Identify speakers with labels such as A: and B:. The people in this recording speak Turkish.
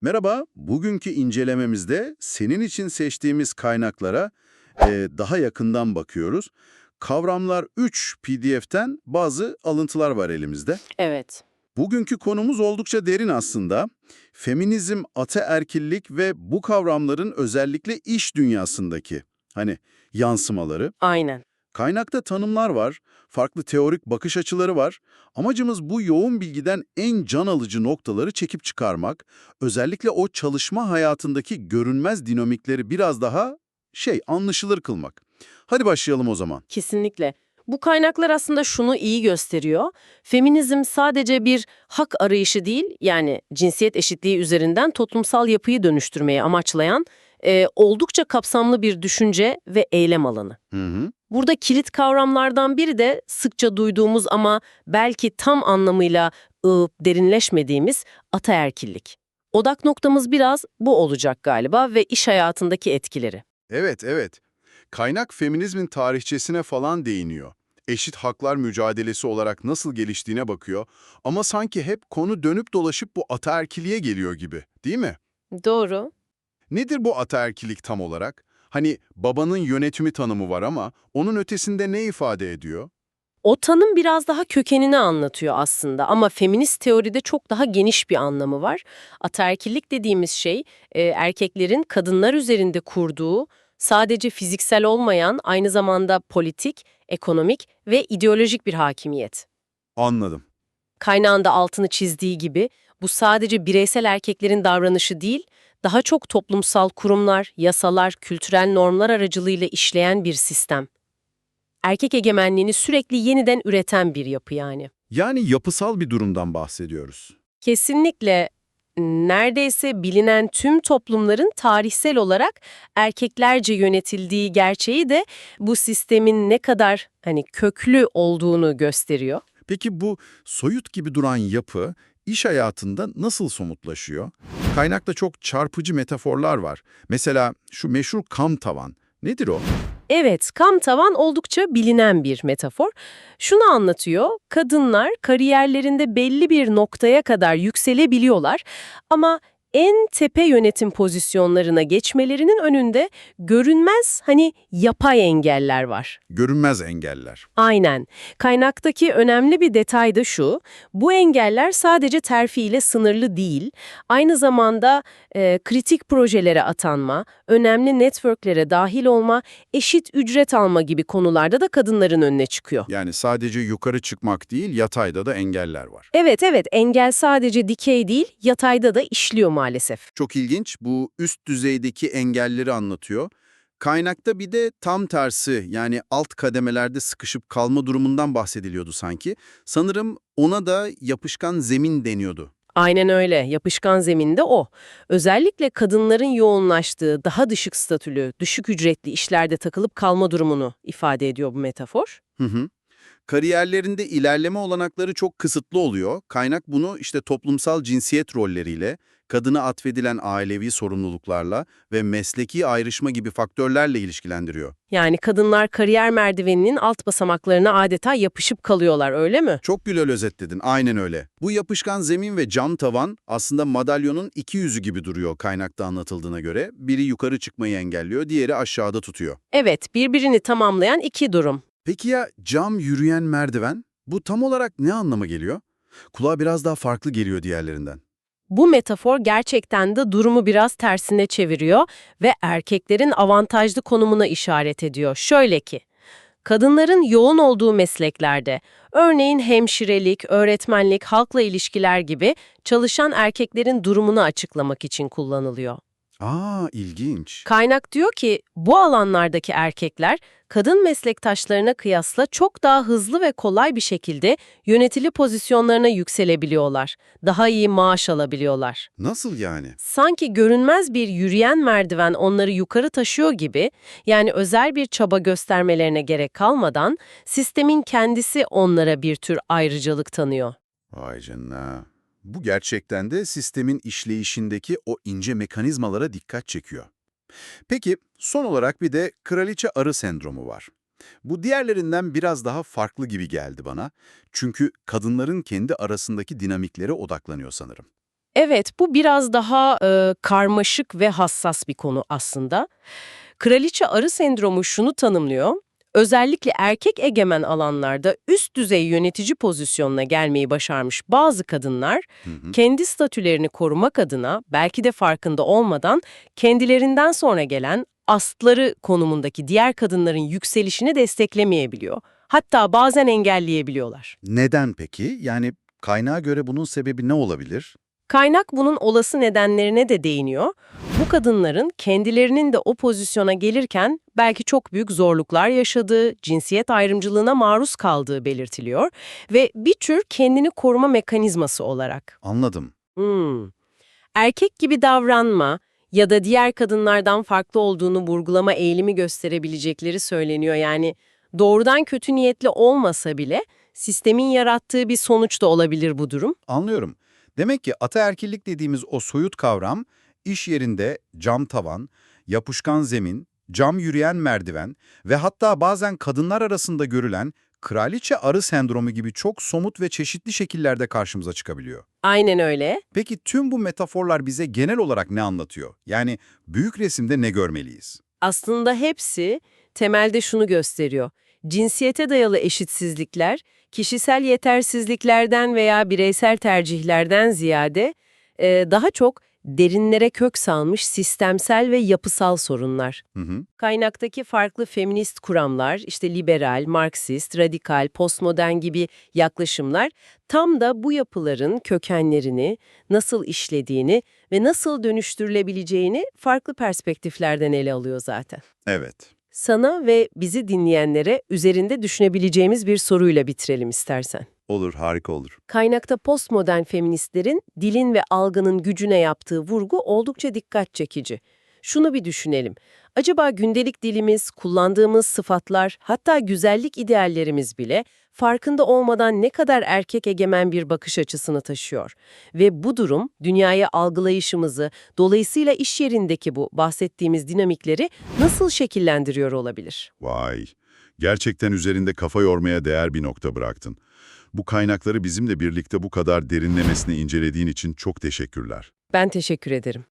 A: Merhaba, bugünkü incelememizde senin için seçtiğimiz kaynaklara e, daha yakından bakıyoruz. Kavramlar 3 PDF'ten bazı alıntılar var elimizde.
B: Evet.
A: Bugünkü konumuz oldukça derin aslında. Feminizm, ataerkillik ve bu kavramların özellikle iş dünyasındaki hani yansımaları.
B: Aynen.
A: Kaynakta tanımlar var, farklı teorik bakış açıları var. Amacımız bu yoğun bilgiden en can alıcı noktaları çekip çıkarmak, özellikle o çalışma hayatındaki görünmez dinamikleri biraz daha şey anlaşılır kılmak. Hadi başlayalım o zaman.
B: Kesinlikle. Bu kaynaklar aslında şunu iyi gösteriyor. Feminizm sadece bir hak arayışı değil, yani cinsiyet eşitliği üzerinden toplumsal yapıyı dönüştürmeyi amaçlayan e, oldukça kapsamlı bir düşünce ve eylem alanı.
A: Hı hı.
B: Burada kilit kavramlardan biri de sıkça duyduğumuz ama belki tam anlamıyla ıı, derinleşmediğimiz ataerkillik. Odak noktamız biraz bu olacak galiba ve iş hayatındaki etkileri.
A: Evet, evet. Kaynak feminizmin tarihçesine falan değiniyor. Eşit haklar mücadelesi olarak nasıl geliştiğine bakıyor ama sanki hep konu dönüp dolaşıp bu ataerkiliğe geliyor gibi, değil mi?
B: Doğru.
A: Nedir bu ataerkilik tam olarak? Hani babanın yönetimi tanımı var ama onun ötesinde ne ifade ediyor?
B: O tanım biraz daha kökenini anlatıyor aslında ama feminist teoride çok daha geniş bir anlamı var. Ataerkillik dediğimiz şey e, erkeklerin kadınlar üzerinde kurduğu sadece fiziksel olmayan aynı zamanda politik, ekonomik ve ideolojik bir hakimiyet.
A: Anladım.
B: Kaynağında altını çizdiği gibi bu sadece bireysel erkeklerin davranışı değil, daha çok toplumsal kurumlar, yasalar, kültürel normlar aracılığıyla işleyen bir sistem. Erkek egemenliğini sürekli yeniden üreten bir yapı yani.
A: Yani yapısal bir durumdan bahsediyoruz.
B: Kesinlikle neredeyse bilinen tüm toplumların tarihsel olarak erkeklerce yönetildiği gerçeği de bu sistemin ne kadar hani köklü olduğunu gösteriyor.
A: Peki bu soyut gibi duran yapı iş hayatında nasıl somutlaşıyor? Kaynakta çok çarpıcı metaforlar var. Mesela şu meşhur kam tavan. Nedir o?
B: Evet, kam tavan oldukça bilinen bir metafor. Şunu anlatıyor, kadınlar kariyerlerinde belli bir noktaya kadar yükselebiliyorlar ama en tepe yönetim pozisyonlarına geçmelerinin önünde görünmez hani yapay engeller var.
A: Görünmez engeller.
B: Aynen. Kaynaktaki önemli bir detay da şu, bu engeller sadece terfi ile sınırlı değil, aynı zamanda e, kritik projelere atanma, önemli networklere dahil olma, eşit ücret alma gibi konularda da kadınların önüne çıkıyor.
A: Yani sadece yukarı çıkmak değil, yatayda da engeller var.
B: Evet evet, engel sadece dikey değil, yatayda da işliyor maalesef.
A: Çok ilginç. Bu üst düzeydeki engelleri anlatıyor. Kaynakta bir de tam tersi yani alt kademelerde sıkışıp kalma durumundan bahsediliyordu sanki. Sanırım ona da yapışkan zemin deniyordu.
B: Aynen öyle. Yapışkan zeminde o. Özellikle kadınların yoğunlaştığı daha düşük statülü, düşük ücretli işlerde takılıp kalma durumunu ifade ediyor bu metafor.
A: Hı hı. Kariyerlerinde ilerleme olanakları çok kısıtlı oluyor. Kaynak bunu işte toplumsal cinsiyet rolleriyle, kadına atfedilen ailevi sorumluluklarla ve mesleki ayrışma gibi faktörlerle ilişkilendiriyor.
B: Yani kadınlar kariyer merdiveninin alt basamaklarına adeta yapışıp kalıyorlar öyle mi?
A: Çok güzel özetledin, aynen öyle. Bu yapışkan zemin ve cam tavan aslında madalyonun iki yüzü gibi duruyor kaynakta anlatıldığına göre. Biri yukarı çıkmayı engelliyor, diğeri aşağıda tutuyor.
B: Evet, birbirini tamamlayan iki durum.
A: Peki ya cam yürüyen merdiven? Bu tam olarak ne anlama geliyor? Kulağa biraz daha farklı geliyor diğerlerinden.
B: Bu metafor gerçekten de durumu biraz tersine çeviriyor ve erkeklerin avantajlı konumuna işaret ediyor. Şöyle ki, kadınların yoğun olduğu mesleklerde, örneğin hemşirelik, öğretmenlik, halkla ilişkiler gibi çalışan erkeklerin durumunu açıklamak için kullanılıyor.
A: Aa, ilginç.
B: Kaynak diyor ki bu alanlardaki erkekler kadın meslektaşlarına kıyasla çok daha hızlı ve kolay bir şekilde yönetili pozisyonlarına yükselebiliyorlar. Daha iyi maaş alabiliyorlar.
A: Nasıl yani?
B: Sanki görünmez bir yürüyen merdiven onları yukarı taşıyor gibi, yani özel bir çaba göstermelerine gerek kalmadan sistemin kendisi onlara bir tür ayrıcalık tanıyor.
A: Vay canına. Bu gerçekten de sistemin işleyişindeki o ince mekanizmalara dikkat çekiyor. Peki son olarak bir de kraliçe arı sendromu var. Bu diğerlerinden biraz daha farklı gibi geldi bana. Çünkü kadınların kendi arasındaki dinamiklere odaklanıyor sanırım.
B: Evet, bu biraz daha e, karmaşık ve hassas bir konu aslında. Kraliçe arı sendromu şunu tanımlıyor. Özellikle erkek egemen alanlarda üst düzey yönetici pozisyonuna gelmeyi başarmış bazı kadınlar,
A: Hı hı.
B: kendi statülerini korumak adına belki de farkında olmadan kendilerinden sonra gelen astları konumundaki diğer kadınların yükselişini desteklemeyebiliyor. Hatta bazen engelleyebiliyorlar.
A: Neden peki? Yani kaynağa göre bunun sebebi ne olabilir?
B: Kaynak bunun olası nedenlerine de değiniyor. Bu kadınların kendilerinin de o pozisyona gelirken belki çok büyük zorluklar yaşadığı, cinsiyet ayrımcılığına maruz kaldığı belirtiliyor ve bir tür kendini koruma mekanizması olarak.
A: Anladım.
B: Hmm. Erkek gibi davranma ya da diğer kadınlardan farklı olduğunu vurgulama eğilimi gösterebilecekleri söyleniyor. Yani doğrudan kötü niyetli olmasa bile sistemin yarattığı bir sonuç da olabilir bu durum.
C: Anlıyorum. Demek ki ataerkillik dediğimiz o soyut kavram, iş yerinde cam tavan, yapışkan zemin, cam yürüyen merdiven ve hatta bazen kadınlar arasında görülen kraliçe arı sendromu gibi çok somut ve çeşitli şekillerde karşımıza çıkabiliyor.
B: Aynen öyle.
C: Peki tüm bu metaforlar bize genel olarak ne anlatıyor? Yani büyük resimde ne görmeliyiz?
B: Aslında hepsi temelde şunu gösteriyor. Cinsiyete dayalı eşitsizlikler, kişisel yetersizliklerden veya bireysel tercihlerden ziyade e, daha çok derinlere kök salmış sistemsel ve yapısal sorunlar.
C: Hı hı.
B: Kaynaktaki farklı feminist kuramlar, işte liberal, marksist, radikal, postmodern gibi yaklaşımlar tam da bu yapıların kökenlerini, nasıl işlediğini ve nasıl dönüştürülebileceğini farklı perspektiflerden ele alıyor zaten.
C: Evet.
B: Sana ve bizi dinleyenlere üzerinde düşünebileceğimiz bir soruyla bitirelim istersen.
A: Olur, harika olur.
B: Kaynakta postmodern feministlerin dilin ve algının gücüne yaptığı vurgu oldukça dikkat çekici. Şunu bir düşünelim. Acaba gündelik dilimiz, kullandığımız sıfatlar, hatta güzellik ideallerimiz bile farkında olmadan ne kadar erkek egemen bir bakış açısını taşıyor? Ve bu durum dünyaya algılayışımızı, dolayısıyla iş yerindeki bu bahsettiğimiz dinamikleri nasıl şekillendiriyor olabilir?
D: Vay, gerçekten üzerinde kafa yormaya değer bir nokta bıraktın. Bu kaynakları bizimle birlikte bu kadar derinlemesine incelediğin için çok teşekkürler.
B: Ben teşekkür ederim.